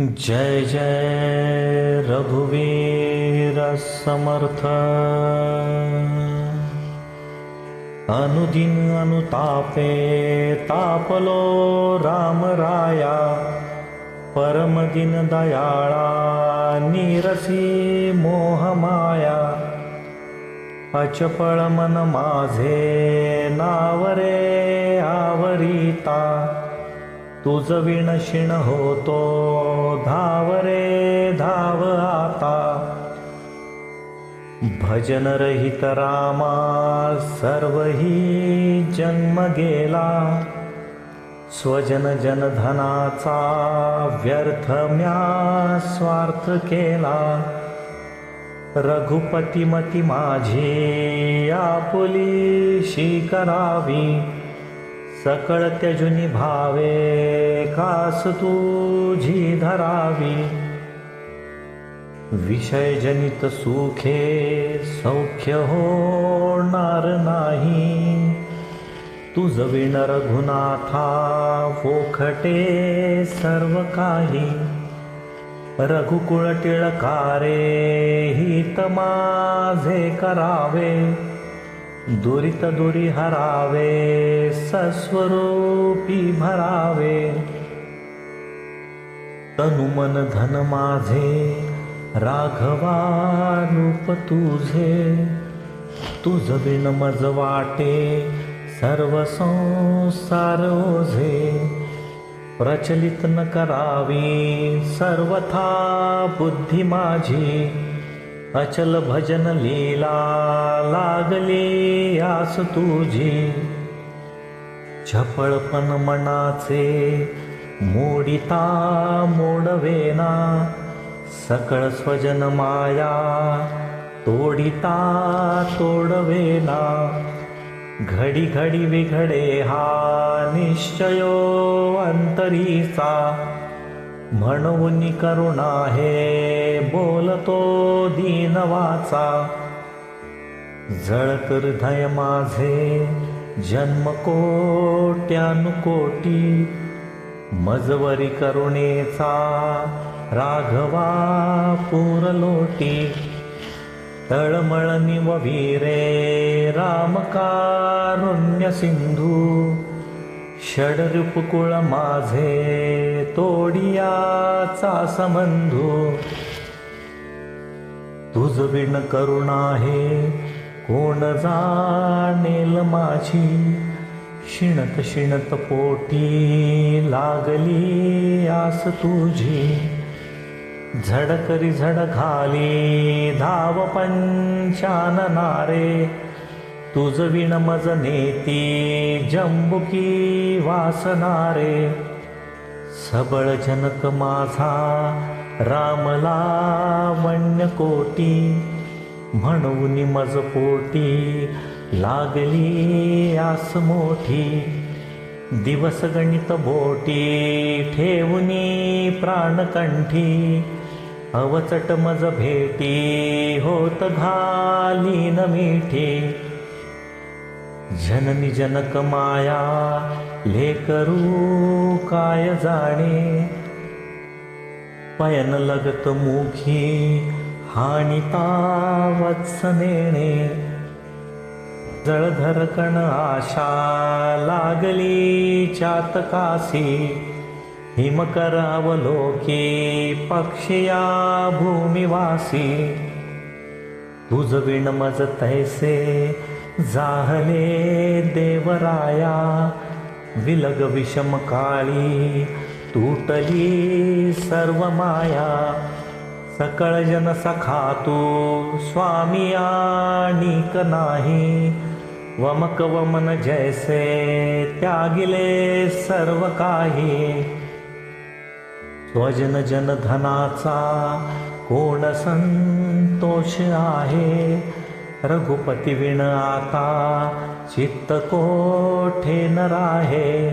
जय जय रघुवीर समर्थ। अनुदिन अनुतापे तापलो राम राया। परमदिन दयाळा निरसी मोहमाया अचपळ मन माझे नावरे आवरिता तुझ विणशिण होतो धाव रे धाव आता. भजन रहित रामा सर्वही जन्म गेला. स्वजन जनधनाचा व्यर्थ म्या स्वार्थ केला. रघुपती माझी आपुली करावी. सकळ त्यजुनी भावे कास तुझी धरावी. विषय जनित सुखे सौख्य होणार नाही. तुझ विण रघुनाथा फोखटे सर्व काही. रघुकुळ टिळकारे हित माझे करावे. दुरित दुरी हरावे सस्वरूपी भरावे. तनु मन धन माझे राघवानुप तुझे तुझ बिन मज वाटे सर्व संसार ओझे. प्रचलित न करावी सर्वथा बुद्धी माझी. अचल भजन लीला लागली आस तुझी. झपळपण मनाचे मोडिता मोडवेना सकळ स्वजन माया तोडिता तोडवेना घडी घडी विघडे हा निश्चयो अंतरीचा म्हणून करुणा हे बोलतो दीनवाचा जळत हृदय माझे जन्म कोट्यानुकोटी मजवरी करुणेचा राघवा पूरलोटी तळमळ निवीरे रामकारुण्य सिंधू षडरूपकुळ माझे तोडियाचा संबंधू. तुझ विण करुणा हे कोण जाणेल माझी? शिणत शिणत पोटी लागली आस तुझी. झडकरी झड घाली धाव पंचाननारे तुझ विण मज नेती जंबुकी वासनारे. सबळ जनक माझा रामला वण्य कोटी म्हणून मज पोटी लागली आस मोठी. दिवस गणित बोटी ठेवूनी प्राणकंठी अवचट मज भेटी होत घाली न मिठी. जननी जनक माया लेकरू काय जाणे? पयन लगत मुखी हानिता वत्स जळधरकण आशा लागली चातकासी. हिमकर अवलोकी पक्षिया भूमिवासी. तुझ विणमज तैसे जाहले देवराया. विलग विषम काळी तुटली सर्व माया सकळ जन सखा तू स्वामी आणिक नाही. वमक वमन जैसे त्यागिले सर्व काही स्वजन जन धनाचा कोण संतोष आहे? रघुपती विण आता चित्त कोठे न राहे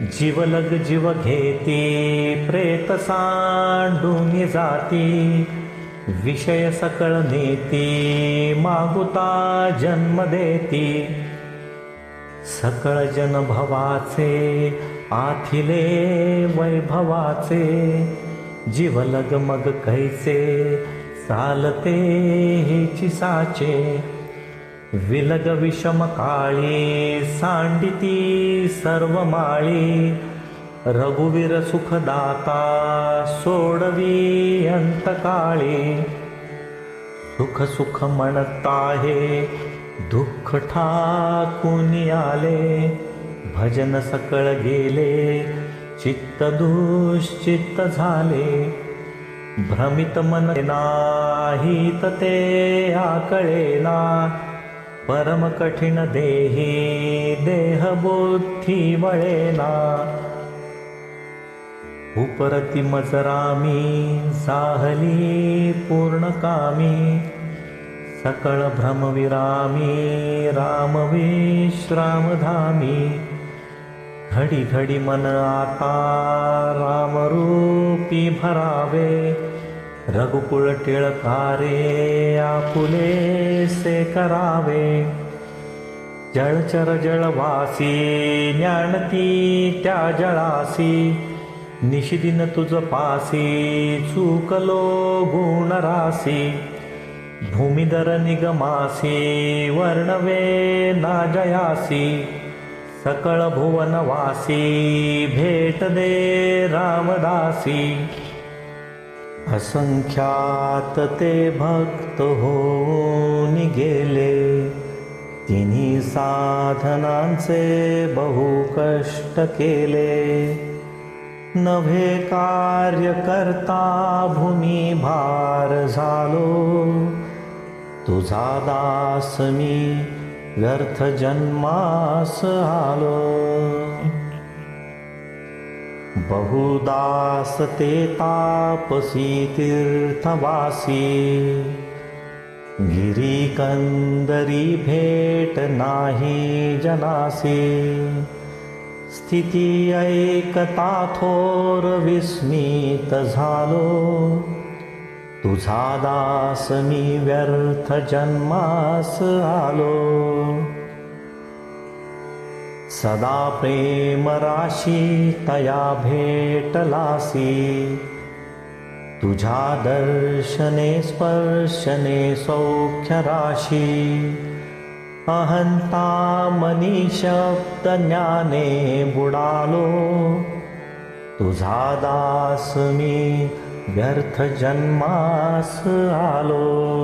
जीवलग जीव घेती प्रेत सांडून जाती. विषय सकळ नेती मागुता जन्म देती. सकळ जन भवाचे आथिले वैभवाचे. जीव लगमग कैसे चालते हिची साचे. विलग विषम काळी सांडिती सर्व माळी रघुवीर सुखदाता सोडवी अंतकाळी. सुख सुख म्हणता हे दुःख ठाकून आले. भजन सकळ गेले चित्त दुश्चित्त झाले. भ्रमित मन नाही ते आकळेना. परम कठीण देही देह बुद्धी वळेना उपरती मजरामी साहली पूर्ण कामी सकळ भ्रमविरामी राम विश्रामधामी घडी घडी मन आता रामरूपी भरावे रघुकुळ टिळकारे आपुले से करावे। जळचर जळवासी ज्ञानती त्या जळासी निशिदिन तुझ पासी चुकलो गुण रासी. भूमिधर निगमासी वर्णवे ना जयासी. सकळ भुवनवासी भेट दे रामदासी असंख्यात ते भक्त होऊन गेले. तिन्ही साधनांचे बहु कष्ट केले. नभे कार्य करता भूमी भार झालो। तुझा दास मी व्यर्थ जन्मास आलो। बहुदास ते तापसी तीर्थवासी। भेट नाही जनासी स्थिती ऐकता थोर विस्मित झालो तुझा दास मी व्यर्थ जन्मास आलो सदा प्रेम राशी तया भेटलासी। तुझ्या दर्शने स्पर्शने सौख्य राशी अहंता मनी शब्द ज्ञाने बुडालो। तुझा दास मी व्यर्थ जन्मास आलो।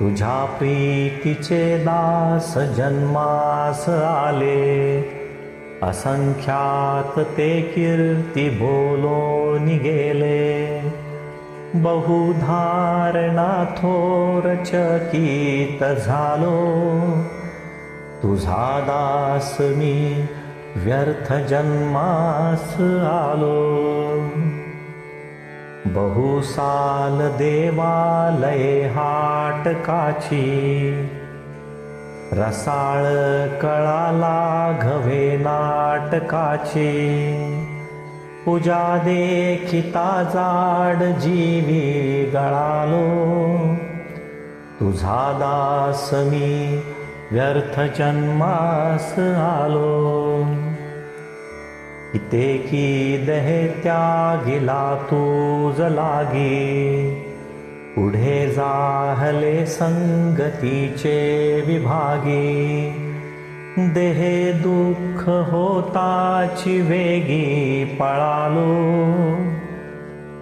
तुझ्या प्रीतीचे दास जन्मास आले। असंख्यात ते कीर्ती बोलो निगेले बहुधारणा थोर चकित झालो तुझा दास मी व्यर्थ जन्मास आलो बहुसाल देवालये हाटकाची रसाळ कळाला घवे नाटकाची पूजा देखिता जाड जीवी गळालो तुझा दास मी व्यर्थ जन्मास आलो. इते की दहे त्यागिला तूज लागी. पुढे जाहले संगतीचे विभागी. देहे दुःख होताची वेगी पळालो.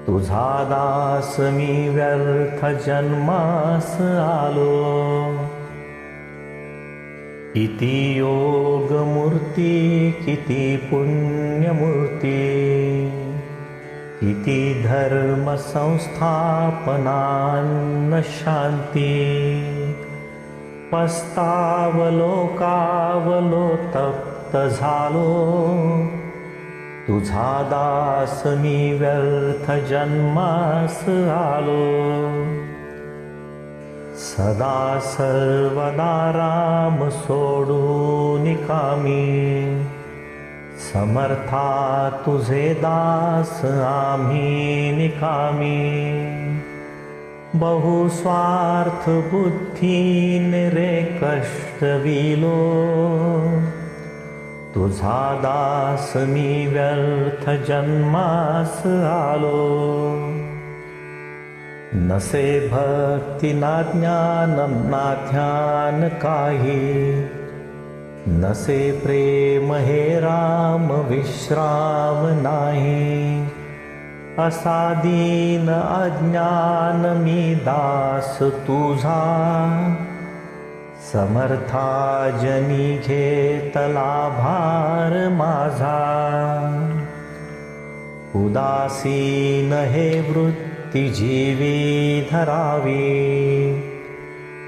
तुझा दास मी व्यर्थ जन्मास आलो. किती योग मूर्ती किती पुण्यमूर्ती किती धर्म संस्थापनान्न शांती पस्तावलो कावलो तप्त झालो तुझा दास मी व्यर्थ जन्मास आलो। सदा सर्वदा राम सोडून कामी। समर्था तुझे दास आम्ही निकामी। बहुस्वार्थ बुद्धीन रे कष्ट विलो तुझा दास मी व्यर्थ जन्मास आलो। नसे भक्ती ना ज्ञान ना ध्यान काही। नसे प्रेम हे राम विश्राम नाही असा दीन अज्ञान मी दास तुझा। समर्था जनी घेतला भार माझा। उदासीन हे वृत्ती जीवी धरावी।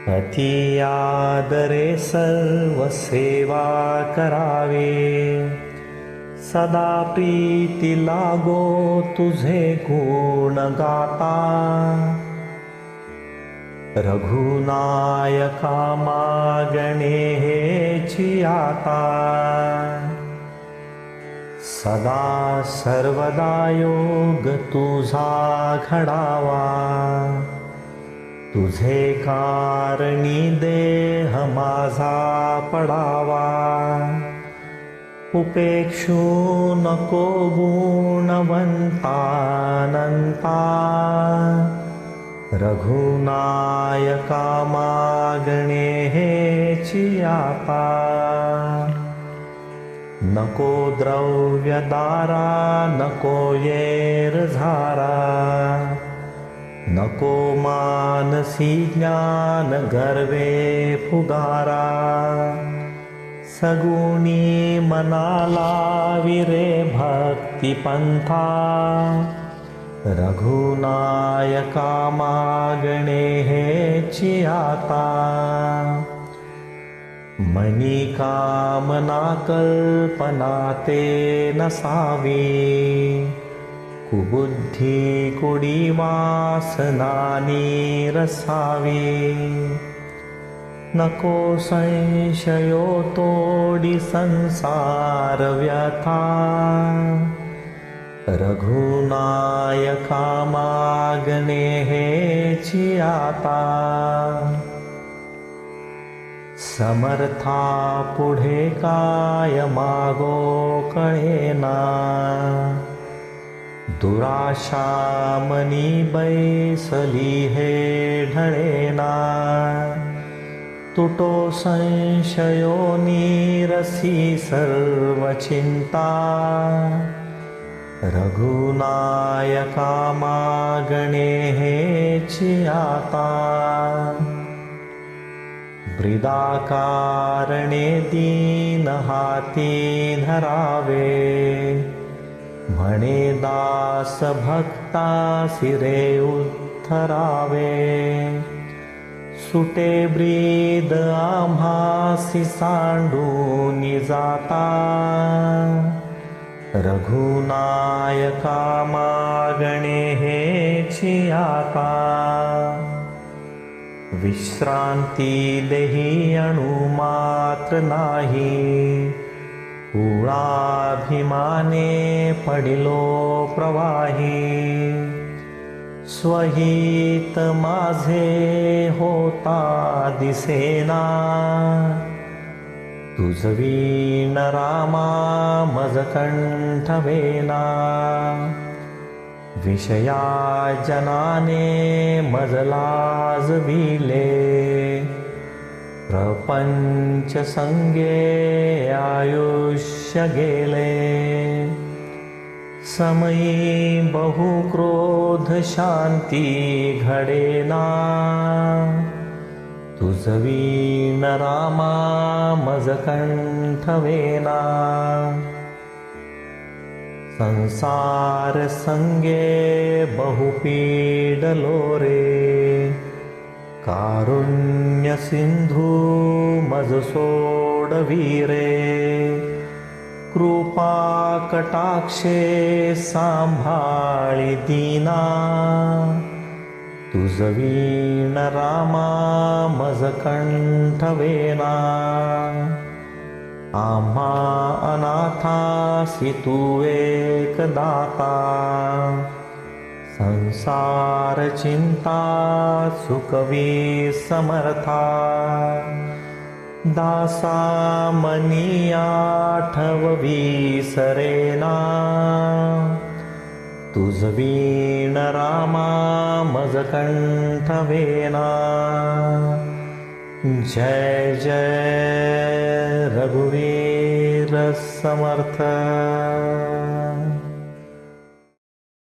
अति आदरे सर्व सेवा करावे सदा प्रीती लागो तुझे गुण गाता. रघुनायका मागणे हे आता सदा सर्वदा योग तुझा घडावा. तुझे कारणी देह माझा पडावा. उपेक्षो न को गुणवन्तानन्ता। रघुनायकामागणेः चियापा। न को द्रव्यदारा न को येर्धारा। न को मानसी ज्ञानगर्वे फुगारा। सगुणी मनाला भक्तिपन्था। रेभक्तिपन्था रघुनायकामागणेः चियाता। मणिकामना कल्पनाते सावी। कुबुद्धि कुडिवासनानि रसा नको संशयो तोडी संसार व्यथा। रघुनायका मागणे हेची आता समर्था पुढे काय मागो कळेना दुराशा मनी बैसली हे ढळेना। तुटो संशयो नीरसि सर्वचिन्ता। रघुनायकामागणेः चियाता। ब्रिदाकारणे दीनहाति धरावे। मणि दासभक्तासिरे उद्धरावे सुटे ब्रीद आम्हासी सांडून जाता रघुनायका मागणे हेची आता विश्रांती देही अणु मात्र नाही। कुळाभिमाने पडिलो प्रवाही स्वहीत माजे होतादिसेना तुज वीण रामा मज कण्ठ विषया जनाने मज लाजवि प्रपञ्चसङ्गे आयुष्य गेले. समये बहु क्रोधशान्ति घडेना बहुक्रोधशान्तिघेना तु सीमरामामजकण्ठवेना संसारसङ्गे बहुपीडलोरे। कारुण्यसिन्धु कारुण्यसिन्धुमजसोडवीरे कृपाकटाक्षे सम्भाना तुजवीण रामा मजकण्ठवेना आमा अनाथा सितुवेकदाता संसारचिन्ता सुकवी समर्था। दासामनी आठवविसरेना तुजवीण रामा मजकण्ठवेना जय जय रघुवेरसमर्थ